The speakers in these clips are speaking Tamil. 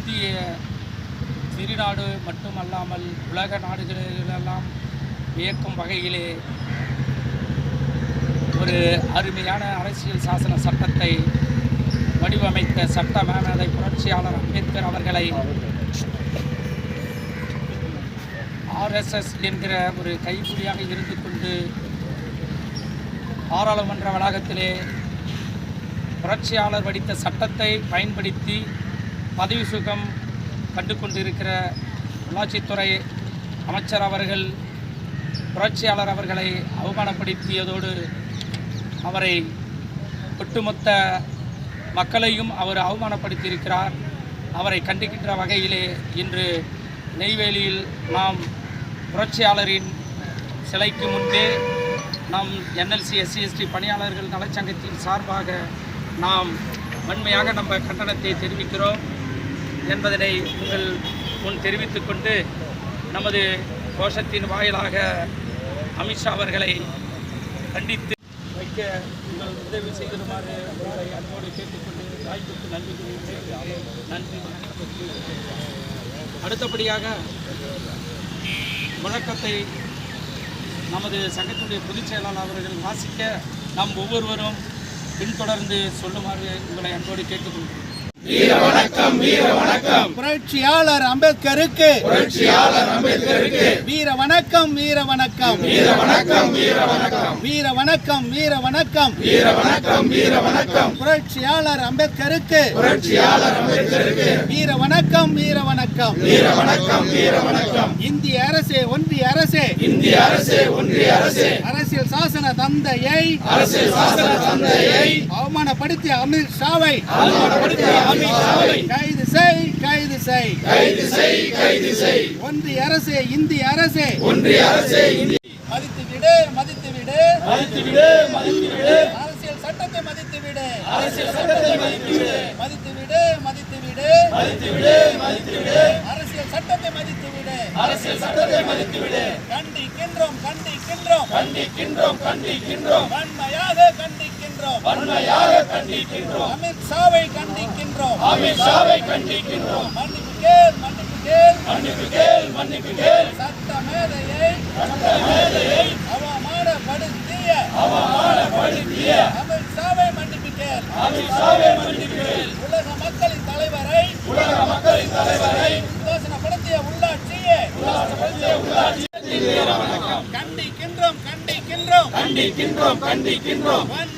இந்திய திருநாடு மட்டுமல்லாமல் உலக நாடுகளிலெல்லாம் வியக்கும் வகையிலே ஒரு அருமையான அரசியல் சாசன சட்டத்தை வடிவமைத்த சட்ட மேனதை புரட்சியாளர் அம்பேத்கர் அவர்களை ஆர்எஸ்எஸ் என்கிற ஒரு கைப்பிடியாக இருந்து கொண்டு பாராளுமன்ற வளாகத்திலே புரட்சியாளர் வடித்த சட்டத்தை பயன்படுத்தி பதவி சுகம் கண்டு கொண்டிருக்கிற உள்ளாட்சித்துறை அமைச்சர் அவர்கள் புரட்சியாளர் அவர்களை அவமானப்படுத்தியதோடு அவரை ஒட்டுமொத்த மக்களையும் அவர் அவமானப்படுத்தியிருக்கிறார். அவரை கண்டிக்கின்ற வகையிலே இன்று நெய்வேலியில் நாம் புரட்சியாளரின் சிலைக்கு முன்பே நாம் என்எல்சி எஸ்சிஎஸ்டி பணியாளர்கள் நலச்சங்கத்தின் சார்பாக நாம் வன்மையாக நம்ம கண்டனத்தை தெரிவிக்கிறோம். என்பதனை உங்கள் முன் தெரிவித்துக் கொண்டு நமது கோஷத்தின் வாயிலாக அமித்ஷா அவர்களை கண்டித்து வைக்க உங்கள் உதவி செய்திருமாறு உங்களை அன்போடு கேட்டுக்கொண்டு வாய்ப்புக்கு நன்றி நன்றி. அடுத்தபடியாக முழக்கத்தை நமது சங்கத்தினுடைய பொதுச் செயலாளர் அவர்கள் வாசிக்க நாம் ஒவ்வொருவரும் பின்தொடர்ந்து சொல்லுமாறு உங்களை அன்போடு கேட்டுக்கொள்கிறேன் புரட்சியாளர் அம்பேத்கருக்கு. புரட்சியாளர் அம்பேத்கருக்கு. வீர வணக்கம் வீர வணக்கம் வீர வணக்கம் வீர வணக்கம் வீர வணக்கம் வீர வணக்கம் வீர வணக்கம் வீர வணக்கம் புரட்சியாளர் அம்பேத்கருக்கு. புரட்சியாளர் அம்பேத்கருக்கு. வீர வணக்கம் வீர வணக்கம் வீர வணக்கம் வீர வணக்கம் இந்திய அரசே ஒன்றிய அரசே. இந்திய அரசே ஒன்றிய அரசே. அரசியல் சாசன தந்தையை அரசியல் சாசன தந்தையை அவமானப்படுத்திய அமித் ஷாவை கைது செய் கைது செய் கைது செய் கைது செய் ஒன்றிய அரசே இந்திய அரசே. ஒன்றிய அரசே மதித்து விடு மதித்து விடு. மதித்து விடு மதித்து விடு. அரசியல் சட்டத்தை மதித்து விடு. அரசியல் சட்டத்தை மதித்து விடு. மதித்து விடு மதித்து விடு. மதித்து விடு மதித்து விடு. அரசியல் சட்டத்தை மதித்து விடு. அரசியல் சட்டத்தை மதித்து விடு. கண்டிக்கின்றோம் கண்டிக்கின்றோம். கண்டிக்கின்றோம் கண்டிக்கின்றோம். வன்மையாக கண்டிக்கின்றோம். வன்மையாக கண்டிக்கின்றோம். அமித் ஷாவை கண்டிக்கின்றோம். அமித் ஷாவை கண்டிக்கின்றோம். மன்னிப்பு கேள் மன்னிப்பு கேள். மன்னிப்பு கேள் மன்னிப்பு கேள். சட்ட மேதையை சட்ட மேதையை அவமானப்படுத்திய அவமானப்படுத்திய அமித் ஷாவை மன்னிப்பு கேள். அமித் ஷாவை மன்னிப்பு கேள். உலக மக்களின் தலைவரை உலக மக்களின் தலைவரை உதாசனப்படுத்திய உள்ளாட்சியே உதாசனப்படுத்திய உள்ளாட்சி கண்டிக்கின்றோம் கண்டிக்கின்றோம். கண்டிக்கின்றோம் கண்டிக்கின்றோம். வன்மையாக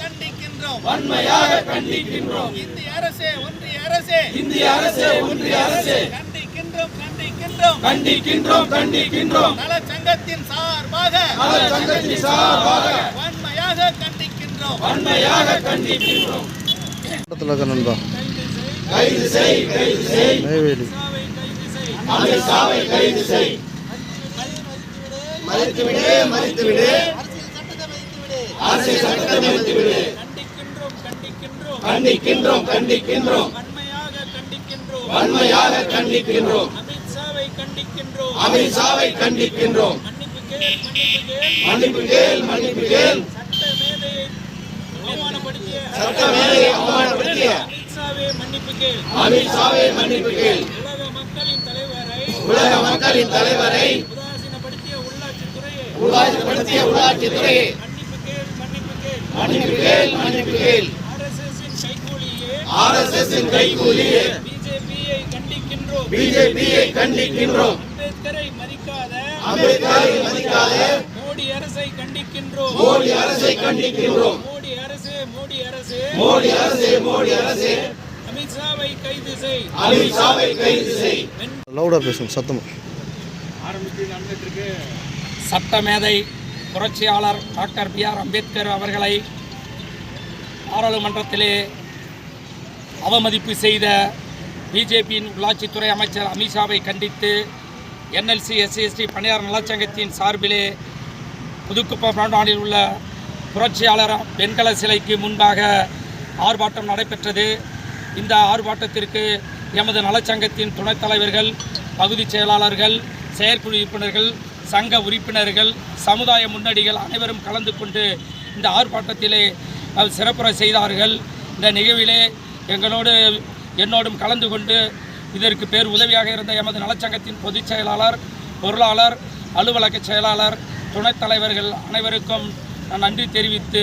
கண்டிக்கின்றோம். வன்மையாக கண்டிக்கின்றோம். இந்திய அரசே ஒன்றிய அரசே. இந்திய அரசே ஒன்றிய அரசே. கண்டிக்கின்றோம் கண்டிக்கின்றோம். கண்டிக்கின்றோம் கண்டிக்கின்றோம். நலச்சங்கத்தின் சார்பாக நலச்சங்கத்தின் சார்பாக வன்மையாக கண்டிக்கின்றோம். வன்மையாக கண்டிக்கின்றோம். நண்பா. கைது செய். கைது செய் நெய்வேலி. அமித்ஷாவை கைது செய். மதித்து விடு அரசை சட்டத்தை மறுத்துவிடு கண்டிக்கின்றோம் கண்டிக்கின்றோம். வன்மையாக கண்டிக்கின்றோம். அமித்ஷாவை கண்டிக்கின்றோம். மன்னிப்பு கேள் மன்னிப்பு கேள். சட்ட மேலையை அவமானப்படுத்திய அமித்ஷாவை மன்னிப்பு கேள். உலக மக்களின் தலைவரை உதாசீனப்படுத்திய உள்ளாட்சித்துறையை மன்னிப்பு கேள் மன்னிப்பு கேள். கைகூலியே கைகூலியே பிஜேபியை கண்டிக்கின்றோம். பிஜேபியை கண்டிக்கின்றோம். அம்பேத்கரை மதிக்காத அம்பேத்கரை மதிக்காத மோடி அரசை கண்டிக்கின்றோம். மோடி அரசை கண்டிக்கின்றோம். மோடி அரசே மோடி அரசே. மோடி அரசே மோடி அரசே. அமித்ஷாவை கைது செய். அமித்ஷாவை கைது செய். லவுடாக பேசுங்க சட்டமேதை புரட்சியாளர் டாக்டர் பி ஆர் அம்பேத்கர் அவர்களை பாராளுமன்றத்திலே அவமதிப்பு செய்த பிஜேபியின் உள்ளாட்சித்துறை அமைச்சர் அமித்ஷாவை கண்டித்து என்எல்சி எஸ்சிஎஸ்டி பணியாளர் நலச்சங்கத்தின் சார்பிலே புதுக்குப்பம் நாடாளில் உள்ள புரட்சியாளர் வெண்கல சிலைக்கு முன்பாக ஆர்ப்பாட்டம் நடைபெற்றது. இந்த ஆர்ப்பாட்டத்திற்கு எமது நலச்சங்கத்தின் துணைத் தலைவர்கள் பகுதி செயலாளர்கள் செயற்குழு உறுப்பினர்கள் சங்க உறுப்பினர்கள் சமுதாய முன்னணிகள் அனைவரும் கலந்து கொண்டு இந்த ஆர்ப்பாட்டத்திலே அது சிறப்புற செய்தார்கள். இந்த நிகழ்விலே எங்களோடு என்னோடும் கலந்து கொண்டு இதற்கு பேர் உதவியாக இருந்த எமது நலச்சங்கத்தின் பொதுச் செயலாளர் பொருளாளர் அலுவலக செயலாளர் துணைத் தலைவர்கள் அனைவருக்கும் நான் நன்றி தெரிவித்து